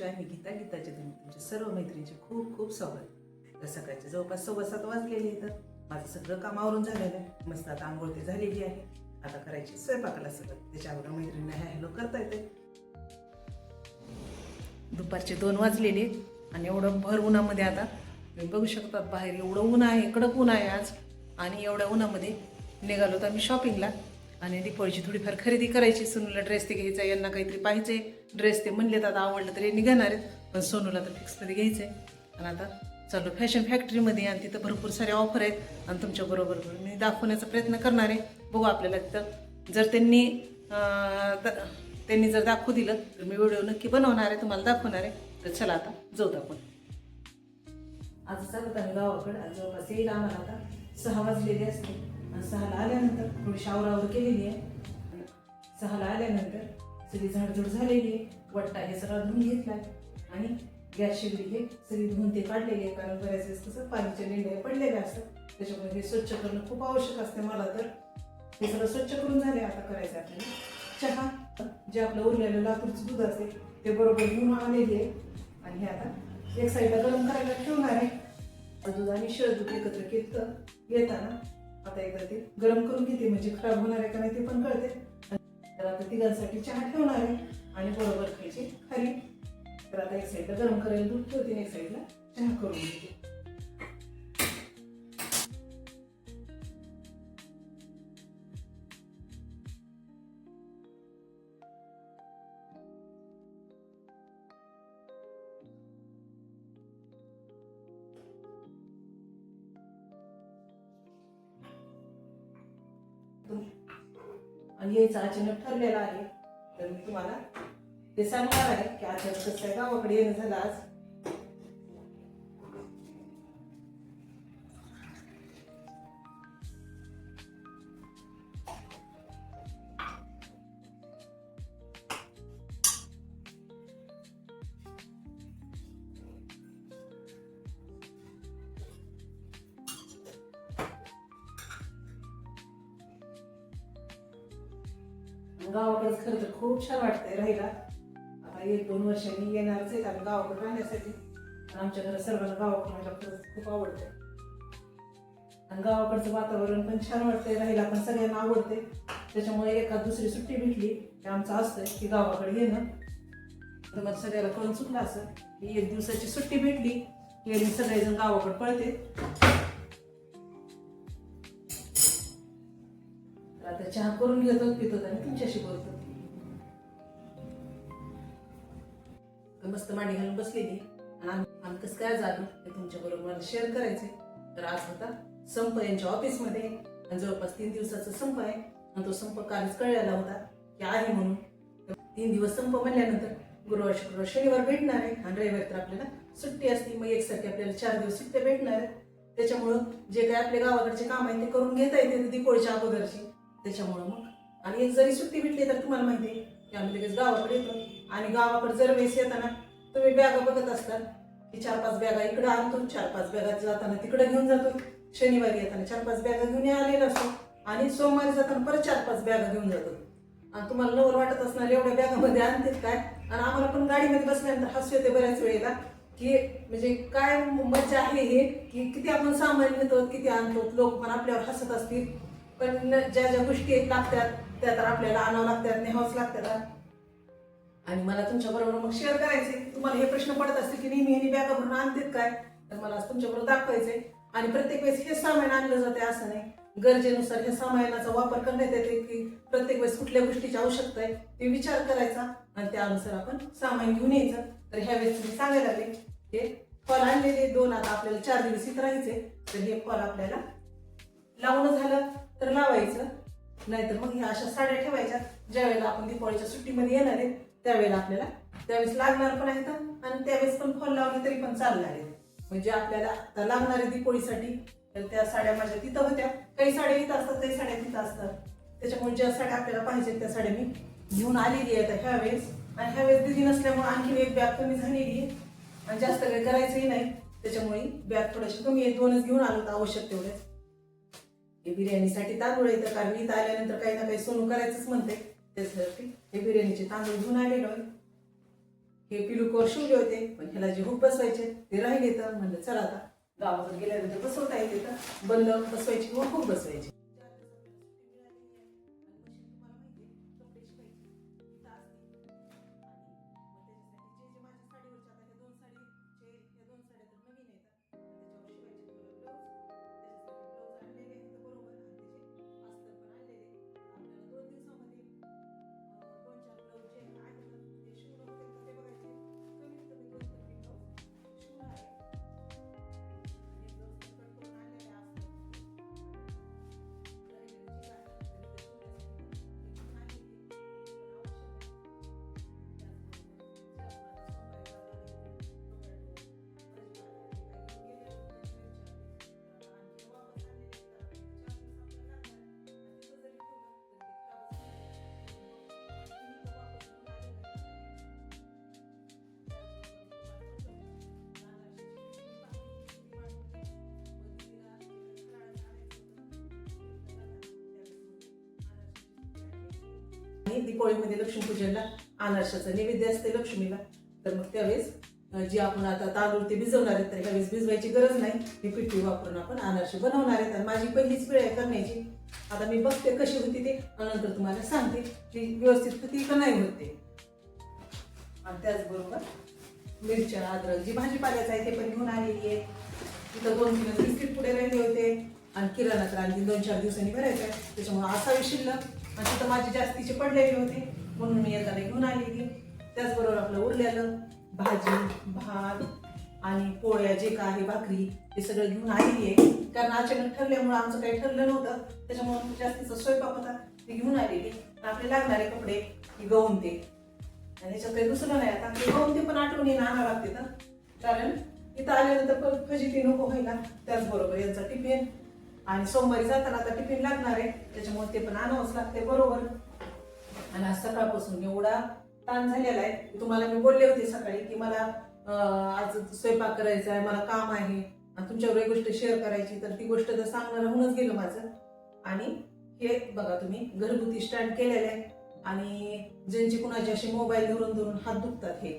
शिवाय मी गीता गीताचे तुम्ही तुमच्या सर्व मैत्रिणीचे खूप खूप स्वागत. तर सकाळचे जवळपास सव्वा सात वाजलेले तर माझं सगळं काम आवरून झालेलं आहे. मस्त आता आंघोळ ते झालेली आहे. आता करायची स्वयंपाकाला सगळं त्याच्यावर मैत्रिणींना ह्या हॅलो करता येते दुपारचे दोन वाजलेले आणि एवढं भर उन्हामध्ये आता तुम्ही बघू शकतात बाहेर एवढं ऊन आहे कडक ऊन आहे आज. आणि एवढ्या उन्हामध्ये निघालो तर आम्ही शॉपिंगला आणि दीपावळीची थोडीफार खरेदी करायची. सोनूला ड्रेस ते घ्यायचा यांना काहीतरी पाहिजे ड्रेस ते म्हणले आता आवडलं तरी निघणार आहेत. पण सोनूला तर फिक्समध्ये घ्यायचं आहे आणि आता चालू फॅशन फॅक्टरीमध्ये आणि तिथं भरपूर सारे ऑफर आहेत. आणि तुमच्याबरोबर मी दाखवण्याचा प्रयत्न करणार आहे. बघू आपल्याला तिथं. जर त्यांनी त्यांनी जर दाखवू दिलं तर मी व्हिडिओ नक्की बनवणार आहे तुम्हाला दाखवणार आहे. तर चला आता जाऊ आपण. आज चालत आहे गावाकडे. आज जवळपास येईल आम्हाला आता. सहा वाजलेले असते आणि सहाला आल्यानंतर थोडी आवरावर केलेली आहे. आणि सहाला आल्यानंतर सगळी झाडझूड झालेली आहे. वट्टा हे सगळं धुवून घेतलाय. आणि गॅस शिगडी हे सगळी धुवून ते काढलेली आहे. कारण बऱ्याच वेळेस कसं पाणीच्या लेंड्या पडलेल्या असतात. त्याच्यामुळे हे स्वच्छ करणं खूप आवश्यक असते मला तर. हे सगळं स्वच्छ करून झाले आता करायचं आपल्याला. चहा जे आपलं उरलेलं लातूरचं दूध असते ते बरोबर घेऊन आलेली आहे. आणि हे आता एक साईडला गरम करायला ठेवणार आहे. दूध आणि शिळ दूध एकत्र घेतलं येताना आता एकदा ते गरम करून घेते म्हणजे खराब होणार आहे का नाही ते पण कळते. तर आता तिघांसाठी चहा ठेवणार आहे आणि बरोबर खायची खाली तर आता एक साईडला गरम करायला दूध ठेवते एक साईडला चहा करून घेते. यायचं अचानक ठरलेलं आहे. तर मी तुम्हाला ते सांगणार आहे की अचानक कसं काय गावाकडे येणं झालं आज. गावाकडेच खरं तर खूप छान वाटतंय राहिला. आता एक दोन वर्षांनी येणारच आहेत आम्ही गावाकडे राहण्यासाठी. आमच्या घरात सर्वांना गावाकडे राहायला खरंच खूप आवडतंय. आणि गावाकडचं वातावरण पण छान वाटतंय राहिला पण सगळ्यांना आवडते त्याच्यामुळे एका दुसरी सुट्टी भेटली की आमचं असतंय की गावाकडे येणं. तर मग सगळ्याला कळून चुकलं असं की एक दिवसाची सुट्टी भेटली की सगळेजण गावाकडे पळते चहा करून घेतो पितो आणि तुमच्याशी बोलतो. मस्त मांडी घालून बसलेली. आणि आम्ही कसं काय झालो ते तुमच्या बरोबर शेअर करायचे तर आज होता संप यांच्या ऑफिसमध्ये आणि जवळपास तीन दिवसाचा संप आहे. आणि तो संप कालच कळलेला होता की आहे म्हणून. तीन दिवस संप म्हणल्यानंतर गुरुवार शुक्रवार शनिवार भेटणार आहे. आणि रविवार तर आपल्याला सुट्टी असते. मग एकसाठी आपल्याला चार दिवस सुट्ट्या भेटणार आहेत. त्याच्यामुळं जे काय आपल्या गावाकडचे काम आहे ते करून घेता येते. दीपोळीच्या अगोदरची. त्याच्यामुळं मग. आणि एक जरी सुट्टी भेटली तर तुम्हाला माहिती आहे की आम्ही लगेच गावाकडे येतो. आणि गावाकडे जर वेळेस येताना तुम्ही बॅगा बघत असतात की चार पाच बॅगा इकडे आणतो चार पाच बॅगा जाताना तिकडे घेऊन जातो. शनिवारी येताना चार पाच बॅगा घेऊन आलेला असतो. आणि सोमवारी जाताना परत चार पाच बॅगा घेऊन जातो. आणि तुम्हाला नवर वाटत असणार एवढ्या बॅगामध्ये आणतात काय? आणि आम्हाला पण गाडीमध्ये बसल्यानंतर हसू येते बऱ्याच वेळेला की म्हणजे काय मज्जा आहे हे की किती आपण सामान घेतो किती आणतो. लोक पण आपल्यावर हसत असतील. पण ज्या ज्या गोष्टी लागतात त्या तर आपल्याला आणावं लागतात न्यावंच लागतात आणि मला तुमच्या बरोबर मग शेअर करायचे तुम्हाला हे प्रश्न पडत असतील की नेहमी नेहमी बॅगा भरून आणतात काय? तर मला आज तुमच्या बरोबर दाखवायचे आणि प्रत्येक वेळेस हे सामान आणलं जाते असं नाही. गरजेनुसार ह्या सामानाचा वापर करण्यात येते की प्रत्येक वेळेस कुठल्या गोष्टीची आवश्यकता आहे ते विचार करायचा आणि त्यानुसार आपण सामान घेऊन यायचं. तर ह्या वेळेस तुम्ही सांगायला लागले हे फळ आणलेले दोन आता आपल्याला चार दिवस इथं राहायचे तर हे फळ आपल्याला लावणं झालं. तर लावायचं. नाहीतर मग ह्या अशा साड्या ठेवायच्या ज्या वेळेला आपण दिवाळीच्या सुट्टीमध्ये येणार आहे त्यावेळेला आपल्याला त्यावेळेस लागणार पण आहेत आणि त्यावेळेस पण फॉल लावले तरी पण चालणार आहेत. म्हणजे आपल्याला आता लागणारे दिपोळीसाठी तर त्या साड्या माझ्या तिथं होत्या. काही साड्या इथं असतात काही साड्या तिथं असतात. त्याच्यामुळे ज्या साड्या आपल्याला पाहिजेत त्या साड्या मी घेऊन आलेली आहे आता ह्या वेळेस आणि ह्यावेळेस दिदी नसल्यामुळे आणखीन एक बॅग कमी झालेली आहे. आणि जास्त काही करायचंही नाही. त्याच्यामुळे बॅग थोडीशी कमी आहे दोनच घेऊन आलो तर आवश्यक तेवढेच हे बिर्याणीसाठी तांदूळ येतं कारण इथं आल्यानंतर काही ना काही सोनू करायचंच म्हणते त्याच्यासाठी हे बिर्याणीचे तांदूळ घेऊन आलेलो हे पिलुकोर शिवले होते पण ह्याला जे हुक बसवायचे ते राहिले तर म्हणलं चला आता गावाकडे गेल्यानंतर बसवता येते तर. बंद बसवायची किंवा हुक बसवायची. आणि दीपावळीमध्ये लक्ष्मीपूजनला अनारशाचं नैवेद्य असते लक्ष्मीला. तर मग त्यावेळेस जी आपण आता तांदूळ ते भिजवणार आहेत तर त्यावेळेस भिजवायची गरज नाही. ही पिठी वापरून आपण अनारसे बनवणार आहेत. आणि माझी पहिलीच वेळ आहे करण्याची. आता मी बघते कशी होती ते नंतर तुम्हाला सांगते की व्यवस्थित होती का नाही होते. आणि त्याचबरोबर मिरच्या अद्रक जी भाजीपाल्याचं आहे ते पण घेऊन आलेली आहे. तिथं दोन किलो बिस्किट पुढे राहिले होते. आणि किराणा तर आणखी दोन चार दिवसांनी भरायचं आहे. त्याच्यामुळे असावी शिल्लक. आणि तिथं माझे जास्तीचे पडलेले होते. म्हणून मी येताना घेऊन आलेली त्याचबरोबर आपलं उरलेलं भाजी भात आणि पोळ्या जे काय आहे भाकरी हे सगळं घेऊन आलेली आहे. कारण अचानक ठरल्यामुळं आमचं काही ठरलं नव्हतं. त्याच्यामुळे जास्तीचा स्वयंपाक होता. ते घेऊन आलेली. आपले लागणारे कपडे की गहून ते. आणि ह्याच्यात काही दुसरं नाही. आता ते गहून ते पण आठवण येणं आणावं लागते ना. कारण इथं आल्यानंतर फजिती नको व्हायला. त्याचबरोबर यांचा टिफिन आणि सोमवारी जाताना आता टिफिन लागणार आहे. त्याच्यामुळे ते पण आणावंच लागते बरोबर. आणि आज सकाळपासून एवढा ताण झालेला आहे तुम्हाला मी बोलले होते सकाळी की मला आज स्वयंपाक करायचा आहे मला काम आहे. आणि तुमच्यावर एक गोष्ट शेअर करायची तर ती गोष्ट तर सांगणार होऊनच गेलं माझं. आणि हे बघा तुम्ही घरगुती स्टँड केलेलं आहे. आणि ज्यांचे कुणाचे असे मोबाईल धरून धरून हात दुखतात हे.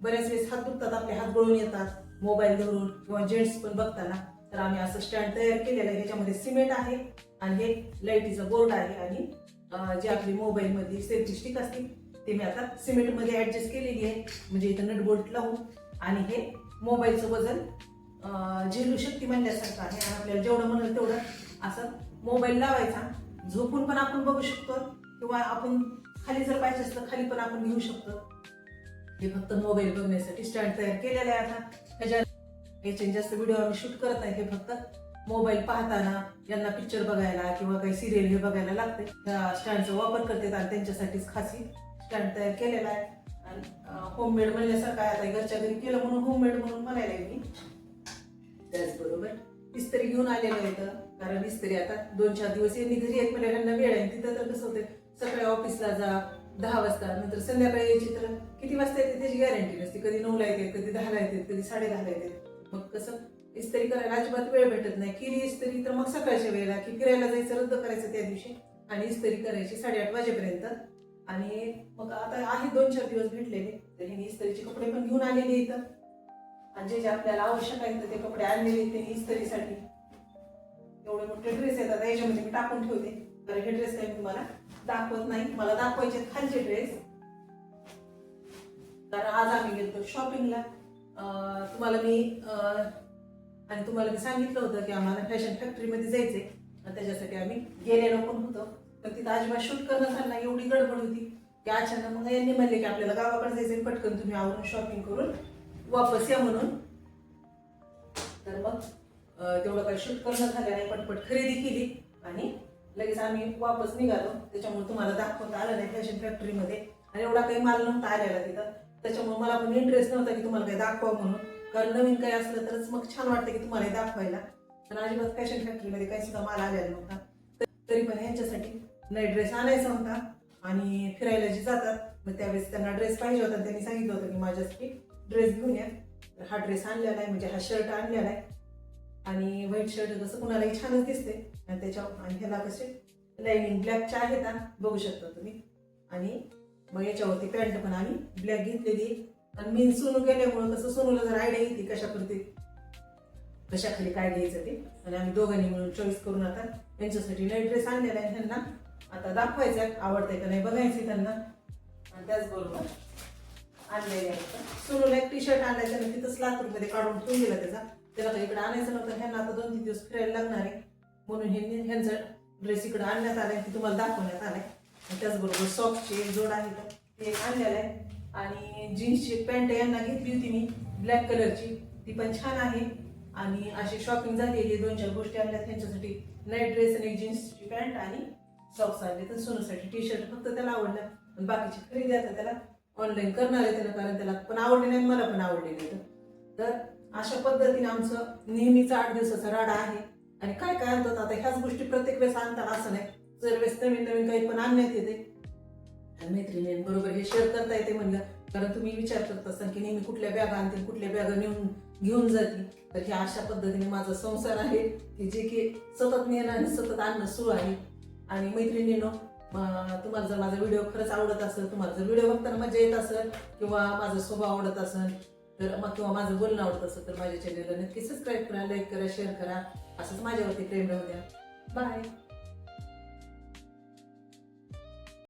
बऱ्याच वेळेस हात दुखतात आपले हात गळून येतात. मोबाईल धरून किंवा जेंट्स पण बघताना. तर आम्ही असं स्टँड तयार केलेलं आहे. ह्याच्यामध्ये सिमेंट आहे आणि हे लाईटीचं बोर्ड आहे आणि जे आपली मोबाईल मध्ये सेल्फी स्टिक असते ते मी आता सिमेंटमध्ये ऍडजस्ट केलेली आहे. म्हणजे इथं नटबोल्ट लावून आणि हे मोबाईलचं वजन झेलू शक्ती म्हणल्यासारखं आहे. आणि आपल्याला जेवढं म्हणलं तेवढं असं मोबाईल लावायचा. झोपून पण आपण बघू शकतो किंवा आपण खाली जर पाहिजे असतं खाली पण आपण घेऊ शकतो. हे फक्त मोबाईल बघण्यासाठी स्टँड तयार केलेला आहे आता. त्याच्या याचे जास्त व्हिडिओ आम्ही शूट करत नाही हे फक्त मोबाईल पाहताना यांना पिक्चर बघायला किंवा काही सिरियल हे बघायला लागते. त्या स्टँडचा वापर करतात आणि त्यांच्यासाठीच खासी स्टँड तयार केलेला आहे. आणि होममेड म्हणल्यासारखं आहे. आता घरच्या घरी केलं म्हणून होममेड म्हणून म्हणायला मी. त्याचबरोबर इस्त्री घेऊन आलेलं आहे तर कारण इस्त्री आता दोन चार दिवस यांनी घरी एक म्हणजे त्यांना वेळ आहे. तिथं तर कसं होतं सकाळी ऑफिसला जा दहा वाजता नंतर संध्याकाळी यायची तर किती वाजता येते त्याची गॅरंटी नसते. कधी नऊला येते कधी दहाला येते कधी साडे दहाला येते. मग कसं? इस्त्री करायला अजिबात वेळ भेटत नाही. केली इस्त्री तर मग सकाळच्या वेळेला की फिरायला जायचं रद्द करायचं त्या दिवशी. आणि इस्त्री करायची साडेआठ वाजेपर्यंत. आणि मग आता आहे दोन चार दिवस भेटलेले. तर हिने इस्त्रीचे कपडे पण घेऊन आलेले इथं. आणि जे जे आपल्याला आवश्यक आहेत ते कपडे आणलेले आहेत इस्त्रीसाठी. एवढे मोठे ड्रेस येतात याच्यामध्ये मी टाकून ठेवते. तर हे ड्रेस काही तुम्हाला दाखवत नाही. मला दाखवायचे आहेत खालचे ड्रेस कारण आज आम्ही गेलो शॉपिंगला तुम्हाला मी आणि तुम्हाला मी सांगितलं होतं की आम्हाला फॅशन फॅक्टरीमध्ये जायचंय. आणि त्याच्यासाठी आम्ही गेलेलो पण होतो. पण तिथं अजिबात शूट करणं झालं नाही एवढी गडबड होती. की अचानक मग यांनी म्हणले की आपल्याला गावाकडे जायचंय पटकन तुम्ही आवरून शॉपिंग करून वापस या म्हणून. तर मग तेवढं काही शूट करणं झालं नाही पटपट खरेदी केली. आणि लगेच आम्ही वापस निघालो. त्याच्यामुळे तुम्हाला दाखवता आलं नाही फॅशन फॅक्टरीमध्ये आणि एवढा काही माल नव्हता आलेला तिथं. त्याच्यामुळे मला पण इंटरेस्ट नव्हता की तुम्हाला काही दाखवा म्हणून. कारण नवीन काही असलं तरच मग छान वाटतं की तुम्हाला हे दाखवायला. पण अजिबात फॅशन फॅक्टरीमध्ये काही सुद्धा माल आलेला नव्हता. तरी पण यांच्यासाठी नाही ड्रेस आणायचा होता आणि फिरायला जे जातात मग त्यावेळेस त्यांना ड्रेस पाहिजे होता. त्यांनी सांगितलं होतं की माझ्यासाठी ड्रेस घेऊन या. तर हा ड्रेस आणलेला आहे म्हणजे हा शर्ट आणलेला आहे. आणि व्हाईट शर्ट कसं कुणालाही छानच दिसते आणि त्याच्या आणि ह्याला कसे? लाईनिंग ब्लॅकच्या आहेत बघू शकता तुम्ही. आणि मग याच्यावरती पॅन्ट पण आम्ही ब्लॅक घेतलेली. आणि मी सोनू गेल्यामुळं कसं सोनूला जर आयडिया येते कशापुरती कशाखाली काय घ्यायचं ते. आणि आम्ही दोघांनी मिळून चॉईस करून आता त्यांच्यासाठी नवीन ड्रेस आणलेला आहे त्यांना. आता दाखवायचा आवडतंय का नाही बघायचं त्यांना. आणि त्याचबरोबर आणलेले आहे सोनूला एक टी शर्ट आणलाय त्याने तिथंच लातूरमध्ये काढून ठेवून दिला त्याचा. त्याला काही इकडे आणायचं नव्हतं ह्यांना आता दोन तीन दिवस फिरायला लागणार आहे. म्हणून ह्यांनी ह्यांचा ड्रेस इकडे आणण्यात आलाय ती तुम्हाला दाखवण्यात आलाय. त्याचबरोबर सॉक्सची एक जोड आहे तर ते एक आणलेलं आहे. आणि जीन्सची पॅन्ट यांना घेतली होती मी. ब्लॅक कलरची ती पण छान आहे. आणि अशी शॉपिंग झालेली दोन चार गोष्टी आणल्या त्यांच्यासाठी नाईट ड्रेस आणि जीन्सची पॅन्ट आणि सॉक्स आणले. तर सोनूसाठी टी शर्ट फक्त त्याला आवडला. पण बाकीची खरेदी आता त्याला ऑनलाईन करणार आहे त्याला कारण त्याला पण आवडले नाही मला पण आवडले नाही. तर अशा पद्धतीने आमचं नेहमीचा आठ दिवसाचा राडा आहे. आणि काय काय आणतात? आता ह्याच गोष्टी प्रत्येक वेळेस आणतात असं नाही. जर वेळेस नवीन नवीन काही पण आणण्यात येते. आणि मैत्रिणींबरोबर हे शेअर करता येते म्हणलं कारण तुम्ही विचार करत असाल की नेहमी कुठल्या बॅगा आणतील कुठल्या बॅगा नेऊन घेऊन जातील. तर ह्या अशा पद्धतीने माझा संसार आहे की जे की सतत नेणं आणि सतत आणणं सुरू आहे. आणि मैत्रिणीनो तुम्हाला जर माझा व्हिडिओ खरंच आवडत असेल तुम्हाला जर व्हिडिओ बघताना मजा येत असेल किंवा माझा स्वभाव आवडत असेल तर मग किंवा माझं बोलणं आवडत असेल तर माझ्या चॅनलला नक्की सबस्क्राईब करा लाईक करा शेअर करा. असंच माझ्यावरती प्रेम राहू द्या. बाय